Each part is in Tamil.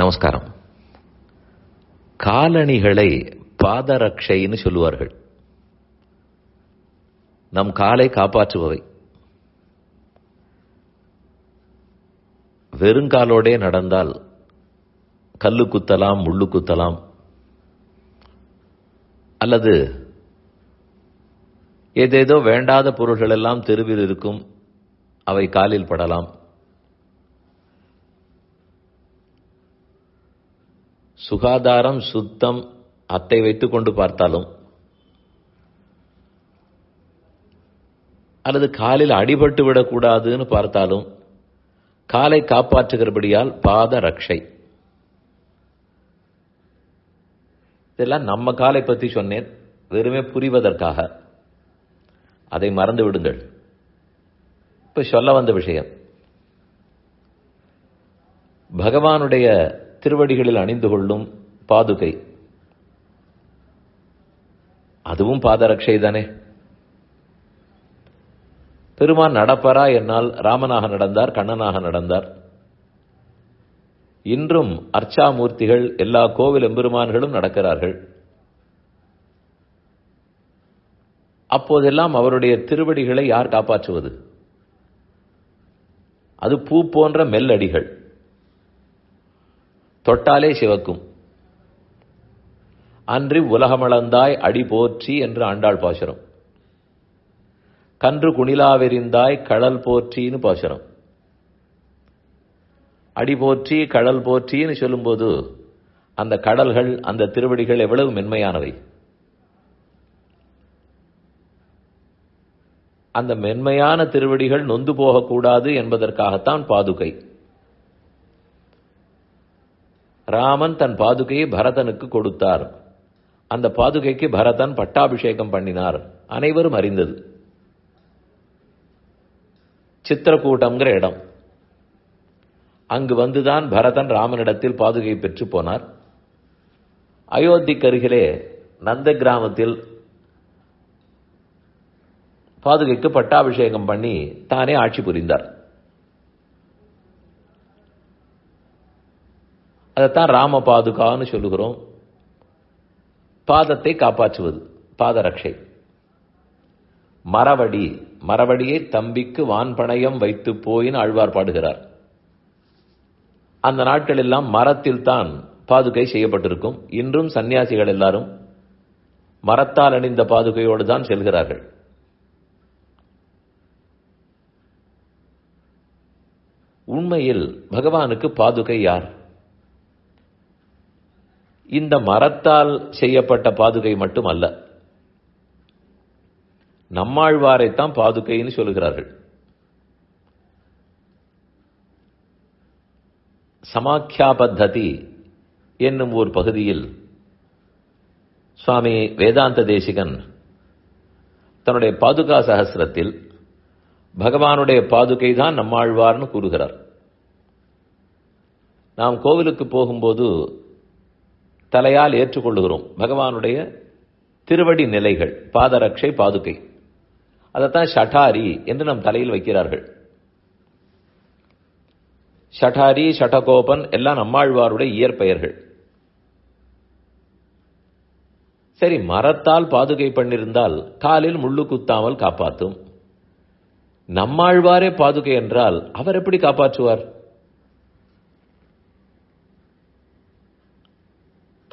நமஸ்காரம். காலணிகளை பாதரக்ஷைன்னு சொல்லுவார்கள். நம் காலை காப்பாற்றுபவை. வெறுங்காலோடே நடந்தால் கல்லு குத்தலாம் முள்ளு குத்தலாம். அல்லது ஏதேதோ வேண்டாத பொருள்கள் எல்லாம் தெருவில் இருக்கும் அவை காலில் படலாம். சுகாதாரம் சுத்தம் அத்தை வைத்துக் கொண்டு பார்த்தாலும் அல்லது காலில் அடிபட்டு விடக்கூடாதுன்னு பார்த்தாலும் காலை காப்பாற்றுகிறபடியால் பாத ரக்ஷை. இதெல்லாம் நம்ம காலை பற்றி சொன்னேன் வெறுமே புரிவதற்காக. அதை மறந்து விடுங்கள். இப்ப சொல்ல வந்த விஷயம் பகவானுடைய திருவடிகளில் அணிந்து கொள்ளும் பாதுகை. அதுவும் பாதரட்சை தானே. பெருமான் நடப்பரா என்னால் ராமனாக நடந்தார் கண்ணனாக நடந்தார். இன்றும் அர்ச்சாமூர்த்திகள் எல்லா கோவில் எம்பெருமான்களும் நடக்கிறார்கள். அப்போதெல்லாம் அவருடைய திருவடிகளை யார் காப்பாற்றுவது? அது பூ போன்ற மெல்லடிகள். தொட்டாலே சிவக்கும். அன்றி உலகமளந்தாய் அடி போற்றி என்று ஆண்டாள் பாசுரம். கன்று குணிலாவெறிந்தாய் கடல் போற்றின்னு பாசுரம். அடி போற்றி கடல் போற்றின்னு சொல்லும்போது அந்த கடல்கள் அந்த திருவடிகள் எவ்வளவு மென்மையானவை. அந்த மென்மையான திருவடிகள் நொந்து போகக்கூடாது என்பதற்காகத்தான் பாதுகை. ராமன் தன் பாதுகையை பரதனுக்கு கொடுத்தார். அந்த பாதுகைக்கு பரதன் பட்டாபிஷேகம் பண்ணினார். அனைவரும் அறிந்தது. சித்திரக்கூட்டம்ங்கிற இடம். அங்கு வந்துதான் பரதன் ராமனிடத்தில் பாதுகை பெற்று போனார். அயோத்திக்கு அருகிலே நந்த கிராமத்தில் பாதுகைக்கு பட்டாபிஷேகம் பண்ணி தானே ஆட்சி புரிந்தார். அதைத்தான் ராம பாதுகான்னு சொல்லுகிறோம். பாதத்தை காப்பாற்றுவது பாதரட்சை. மரவடி மரவடியை தம்பிக்கு வான்பணையம் வைத்து போயின்னு ஆழ்வார் பாடுகிறார். அந்த நாட்கள் எல்லாம் மரத்தில் தான் பாதுகை செய்யப்பட்டிருக்கும். இன்றும் சன்னியாசிகள் எல்லாரும் மரத்தால் அணிந்த பாதுகையோடு தான் செல்கிறார்கள். உண்மையில் பகவானுக்கு பாதுகை யார்? இந்த மரத்தால் செய்யப்பட்ட பாதுகை மட்டுமல்ல நம்மாழ்வாரைத்தான் பாதுகைன்னு சொல்லுகிறார்கள். சமாக்கியா பத்ததி என்னும் ஒரு பகுதியில் சுவாமி வேதாந்த தேசிகன் தன்னுடைய பாதுகா சகசிரத்தில் பகவானுடைய பாதுகை தான் நம்மாழ்வார்னு கூறுகிறார். நாம் கோவிலுக்கு போகும்போது தலையால் ஏற்றுக்கொள்ளுகிறோம். பகவானுடைய திருவடி நிலைகள் பாதரட்சை பாதுகை. அதைத்தான் ஷட்டாரி என்று நம் தலையில் வைக்கிறார்கள். ஷட்டாரி ஷட்டகோபன் எல்லாம் நம்மாழ்வாருடைய இயற்பெயர்கள். சரி மரத்தால் பாதுகை பண்ணிருந்தால் காலில் முள்ளு குத்தாமல் காப்பாற்றும் நம்மாழ்வாரே பாதுகை என்றால் அவர் எப்படி காப்பாற்றுவார்?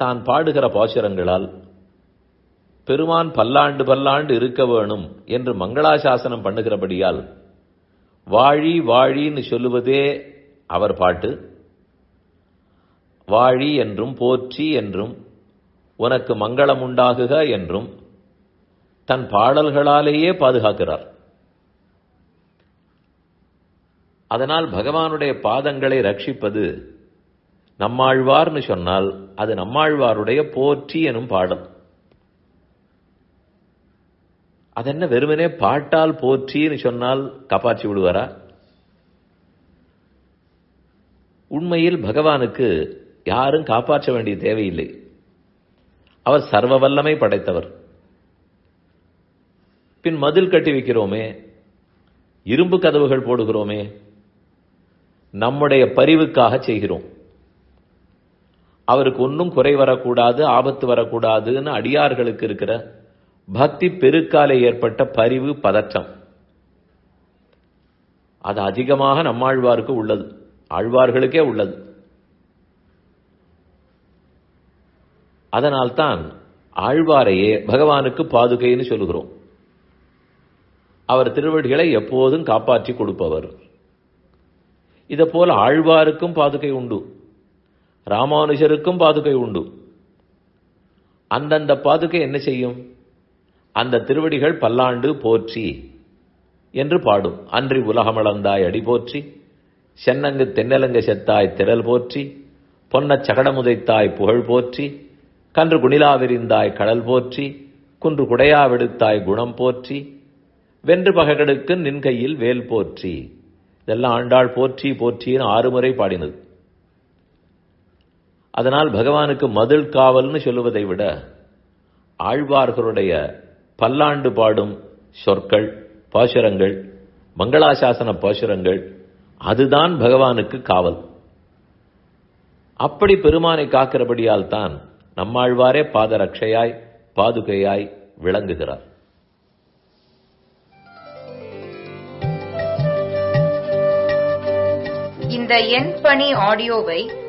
தான் பாடுகிற பாசுரங்களால் பெருமான் பல்லாண்டு பல்லாண்டு இருக்க வேணும் என்று மங்களாசாசனம் பண்ணுகிறபடியால் வாழி வாழின்னு சொல்லுவதே அவர் பாட்டு. வாழி என்றும் போற்றி என்றும் உனக்கு மங்களம் உண்டாகுக என்றும் தன் பாடல்களாலேயே பாதுகாக்கிறார். அதனால் பகவானுடைய பாதங்களை ரட்சிப்பது நம்மாழ்வார்னு சொன்னால் அது நம்மாழ்வாருடைய போற்றி எனும் பாடல். அதென்ன வெறுமனே பாட்டால் போற்றின்னு சொன்னால் காப்பாற்றி விடுவாரா? உண்மையில் பகவானுக்கு யாரும் காப்பாற்ற வேண்டிய தேவையில்லை. அவர் சர்வ வல்லமை படைத்தவர். பின் மதில் கட்டி வைக்கிறோமே இரும்பு கதவுகள் போடுகிறோமே நம்முடைய பரிவுக்காக செய்கிறோம். அவருக்கு ஒன்றும் குறை வரக்கூடாது ஆபத்து வரக்கூடாதுன்னு அடியார்களுக்கு இருக்கிற பக்தி பெருக்காலே ஏற்பட்ட பரிவு பதற்றம். அது அதிகமாக நம்மாழ்வாருக்கு உள்ளது. ஆழ்வார்களுக்கே உள்ளது. அதனால்தான் ஆழ்வாரையே பகவானுக்கு பாதுகைன்னு சொல்லுகிறோம் அவர் திருவடிகளை எப்போதும் காப்பாற்றி கொடுப்பவர். இதை போல ஆழ்வாருக்கும் பாதுகை உண்டு. ராமானுஜருக்கும் பாதுகை உண்டு. அந்தந்த பாதுகை என்ன செய்யும்? அந்த திருவடிகள் பல்லாண்டு போற்றி என்று பாடும். அன்றி உலகமளந்தாய் அடி போற்றி சென்னங்கு தென்னலங்கு செத்தாய் திரள் போற்றி பொன்னச் சகடமுதைத்தாய் புகழ் போற்றி கன்று குணிலாவிரிந்தாய் கடல் போற்றி குன்று குடையா விடுத்தாய் குணம் போற்றி வென்று பககடுக்கு நின் கையில் வேல் போற்றி. இதெல்லாம் ஆண்டாள் போற்றி போற்றின்னு ஆறு முறை பாடினது. அதனால் பகவானுக்கு மதில் காவல்னு சொல்லுவதை விட ஆழ்வார்களுடைய பல்லாண்டு பாடும் சொற்கள் பாசுரங்கள் மங்களாசாசன பாசுரங்கள் அதுதான் பகவானுக்கு காவல். அப்படி பெருமானை காக்கிறபடியால் தான் நம்மாழ்வாரே பாதரட்சையாய் பாதுகையாய் விளங்குகிறார். இந்த எண் பணி ஆடியோவை